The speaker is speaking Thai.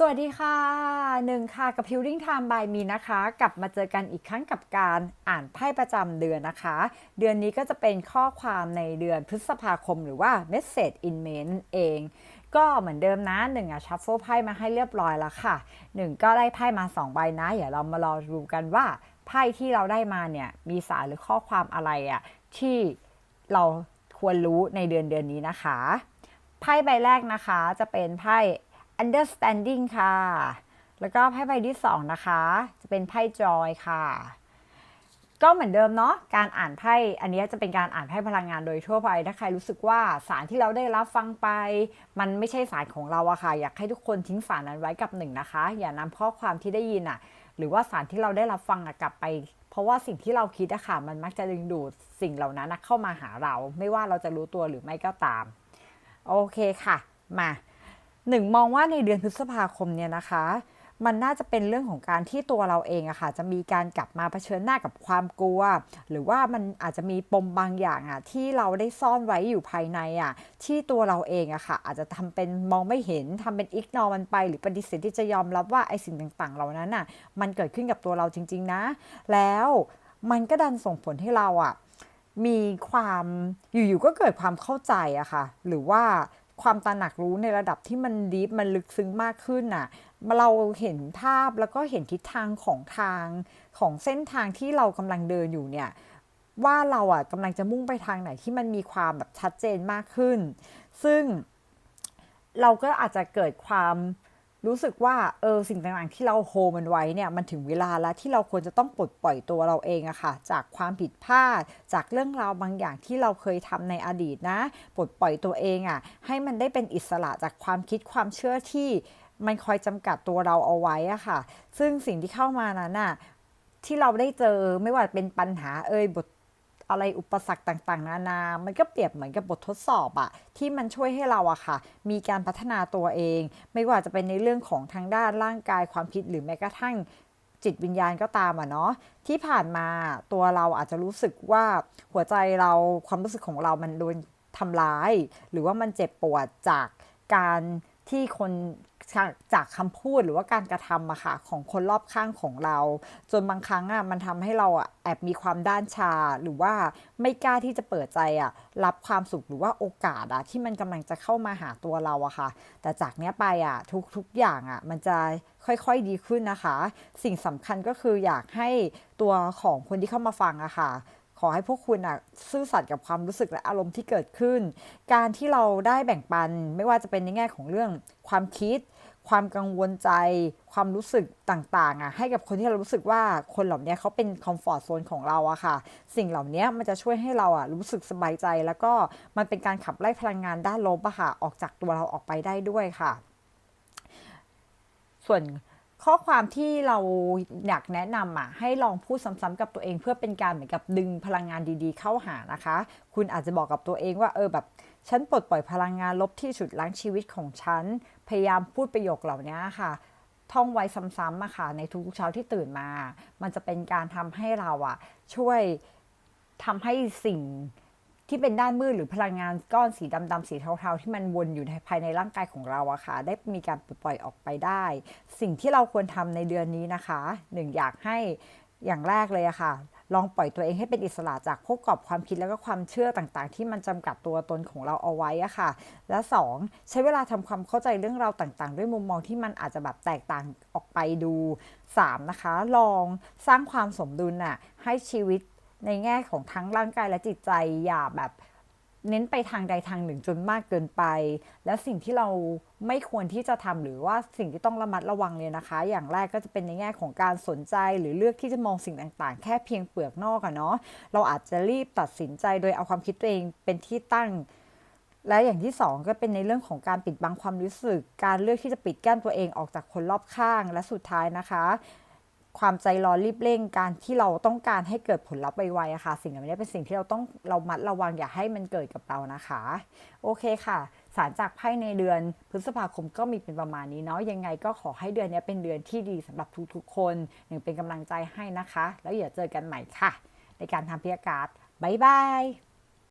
สวัสดีค่ะหนึ่งค่ะกับ Healing Time by มีนะคะ กลับมาเจอกันอีกครั้งกับการอ่านไพ่ประจำเดือนนะคะ เดือนนี้ก็จะเป็นข้อความในเดือนพฤษภาคมหรือว่า Message in May นั่นเอง ก็เหมือนเดิมนะหนึ่งอะชัฟเฟิลไพ่มาให้เรียบร้อยแล้วค่ะหนึ่งก็ได้ไพ่มา 2 ใบนะ เดี๋ยวเรามารอดูกันว่าไพ่ที่เราได้มาเนี่ยมีสารหรือข้อความอะไรอะที่เราควรรู้ในเดือนเดือนนี้นะคะ ไพ่ใบแรกนะคะจะเป็นไพ่ understanding ค่ะ แล้วก็ไพ่ใบที่สองนะคะ จะเป็นไพ่ joy ค่ะ ก็เหมือนเดิมเนาะ การอ่านไพ่ อันนี้จะเป็นการอ่านไพ่พลังงานโดยทั่วไป ถ้าใครรู้สึกว่าสารที่เราได้รับฟังไป มันไม่ใช่สารของเราอะค่ะ อยากให้ทุกคนทิ้งสารนั้นไว้กับหนึ่งนะคะ อย่านำข้อความที่ได้ยินอะหรือว่าสารที่เราได้รับฟังอะกลับไป เพราะว่าสิ่งที่เราคิดอะค่ะ มันมักจะดึงดูดสิ่งเหล่านั้นเข้ามาหาเรา ไม่ว่าเราจะรู้ตัวหรือไม่ก็ตาม โอเคค่ะ มา หนึ่งมองว่าในเดือนพฤษภาคมเนี่ยนะคะ มันน่าจะเป็นเรื่องของการที่ตัวเราเองอะค่ะ จะมีการกลับมาเผชิญหน้ากับความกลัว หรือว่ามันอาจจะมีปมบางอย่างอะที่เราได้ซ่อนไว้อยู่ภายในอะที่ตัวเราเองอะค่ะ อาจจะทำเป็นมองไม่เห็นทำเป็นอิกนอมันไป หรือปฏิเสธที่จะยอมรับว่าไอ้สิ่งต่างๆ เหล่านั้นอะมันเกิดขึ้นกับตัวเราจริง ๆ นะ แล้วมันก็ดันส่งผลให้เราอะมีความอยู่ๆก็เกิดความเข้าใจอะค่ะ หรือว่า ความตระหนักรู้ในระดับที่มันดีฟมันลึกซึ้งมากขึ้นน่ะ เราเห็นภาพแล้วก็เห็นทิศทางของทางของเส้นทางที่เรากำลังเดินอยู่เนี่ยว่าเราอะกำลังจะมุ่งไปทางไหนที่มันมีความแบบชัดเจนมากขึ้น ซึ่งเราก็อาจจะเกิดความ รู้สึกว่าเออสิ่งต่างๆที่เราโฮมันไว้เนี่ยมันถึงเวลาแล้วที่เราควรจะต้องปลดปล่อยตัวเราเองอะค่ะ จากความผิดพลาด จากเรื่องราวบางอย่างที่เราเคยทำในอดีตนะ ปลดปล่อยตัวเองอะให้มันได้เป็นอิสระจากความคิดความเชื่อที่มันคอยจำกัดตัวเราเอาไว้อะค่ะ ซึ่งสิ่งที่เข้ามานั้นน่ะที่เราได้เจอไม่ว่าเป็นปัญหาเอ่ยบท อะไรอุปสรรคต่างๆ นานา มันก็เปรียบเหมือนกับบททดสอบอะที่มันช่วยให้เราอะค่ะ มีการพัฒนาตัวเอง ไม่ว่าจะเป็นในเรื่องของทางด้านร่างกายความคิดหรือแม้กระทั่งจิตวิญญาณก็ตามอะเนาะที่ผ่านมาตัวเราอาจจะรู้สึกว่าหัวใจเราความรู้สึกของเรามันโดนทำร้าย หรือว่ามันเจ็บปวดจากการที่คน จากคำพูดหรือว่าการกระทำอะค่ะของคนรอบข้างของเรา จนบางครั้งอะมันทำให้เราอะแอบมีความด้านชา หรือว่าไม่กล้าที่จะเปิดใจอะรับความสุขหรือว่าโอกาสอะที่มันกำลังจะเข้ามาหาตัวเราอะค่ะ แต่จากเนี้ยไปอะทุกทุกอย่างอะมันจะค่อยๆดีขึ้นนะคะ สิ่งสำคัญก็คืออยากให้ตัวของคนที่เข้ามาฟังอะค่ะขอให้พวกคุณอะซื่อสัตย์กับความรู้สึกและอารมณ์ที่เกิดขึ้น การที่เราได้แบ่งปันไม่ว่าจะเป็นในแง่ของเรื่องความคิด ความกังวลใจ ความรู้สึกต่างๆอะให้กับคนที่เรารู้สึกว่าคนเหล่านี้เขาเป็นคอมฟอร์ทโซนของเราอะค่ะ สิ่งเหล่านี้มันจะช่วยให้เราอะรู้สึกสบายใจ แล้วก็มันเป็นการขับไล่พลังงานด้านลบอะค่ะออกจากตัวเราออกไปได้ด้วยค่ะ ส่วน ข้อความที่เราอยากแนะนำอะให้ลองพูดซ้ำๆกับตัวเอง เพื่อเป็นการเหมือนกับดึงพลังงานดีๆ เข้าหานะคะ คุณอาจจะบอกกับตัวเองว่าเออแบบฉันปลดปล่อยพลังงานลบที่ฉุดล้างชีวิตของฉัน พยายามพูดประโยคเหล่านี้ค่ะ ท่องไว้ซ้ำๆอะค่ะ ในทุกๆเช้าที่ตื่นมา มันจะเป็นการทำให้เราอะช่วยทำให้สิ่ง ที่เป็นด้านมืดหรือพลังงานก้อนสีดำๆสีเทาๆ ที่มันวนอยู่ในภายในร่างกายของเราอะค่ะ ได้มีการปล่อยออกไปได้ สิ่งที่เราควรทำในเดือนนี้นะคะหนึ่งอยากให้อย่างแรกเลยอะค่ะลองปล่อยตัวเองให้เป็นอิสระจากพวกกรอบความคิดแล้วก็ความเชื่อต่างๆ ที่มันจำกัดตัวตนของเราเอาไว้อะค่ะ และ 2 ใช้เวลาทำความเข้าใจเรื่องราวต่างๆ ด้วยมุมมองที่มันอาจจะแบบแตกต่างออกไปดู 3 นะคะ ลองสร้างความสมดุลน่ะให้ชีวิต ในแง่ของทั้งร่างกายและจิตใจอย่าแบบเน้นไปทางใดทางหนึ่งจนมากเกินไป และสิ่งที่เราไม่ควรที่จะทำหรือว่าสิ่งที่ต้องระมัดระวังเลยนะคะ อย่างแรกก็จะเป็นในแง่ของการสนใจหรือเลือกที่จะมองสิ่งต่างๆ แค่เพียงเปลือกนอกอะเนาะเราอาจจะรีบตัดสินใจโดยเอาความคิดตัวเองเป็นที่ตั้ง และอย่างที่สองก็เป็นในเรื่องของการปิดบังความรู้สึก การเลือกที่จะปิดกั้นตัวเองออกจากคนรอบข้างและสุดท้ายนะคะ ความใจร้อนรีบเร่งการที่เราต้องการให้เกิดผลลัพธ์ไวๆอะค่ะ สิ่งเหล่านี้เป็นสิ่งที่เราต้องเรามัดระวังอย่าให้มันเกิดกับเรานะคะ โอเคค่ะสารจากไพ่ในเดือนพฤษภาคมก็มีเป็นประมาณนี้เนาะยังไงก็ขอให้เดือนนี้เป็นเดือนที่ดีสำหรับทุกๆ คนหนึ่งเป็นกำลังใจให้นะคะ แล้วอย่าเจอกันใหม่ค่ะ ในการทำพิยการบ๊ายบาย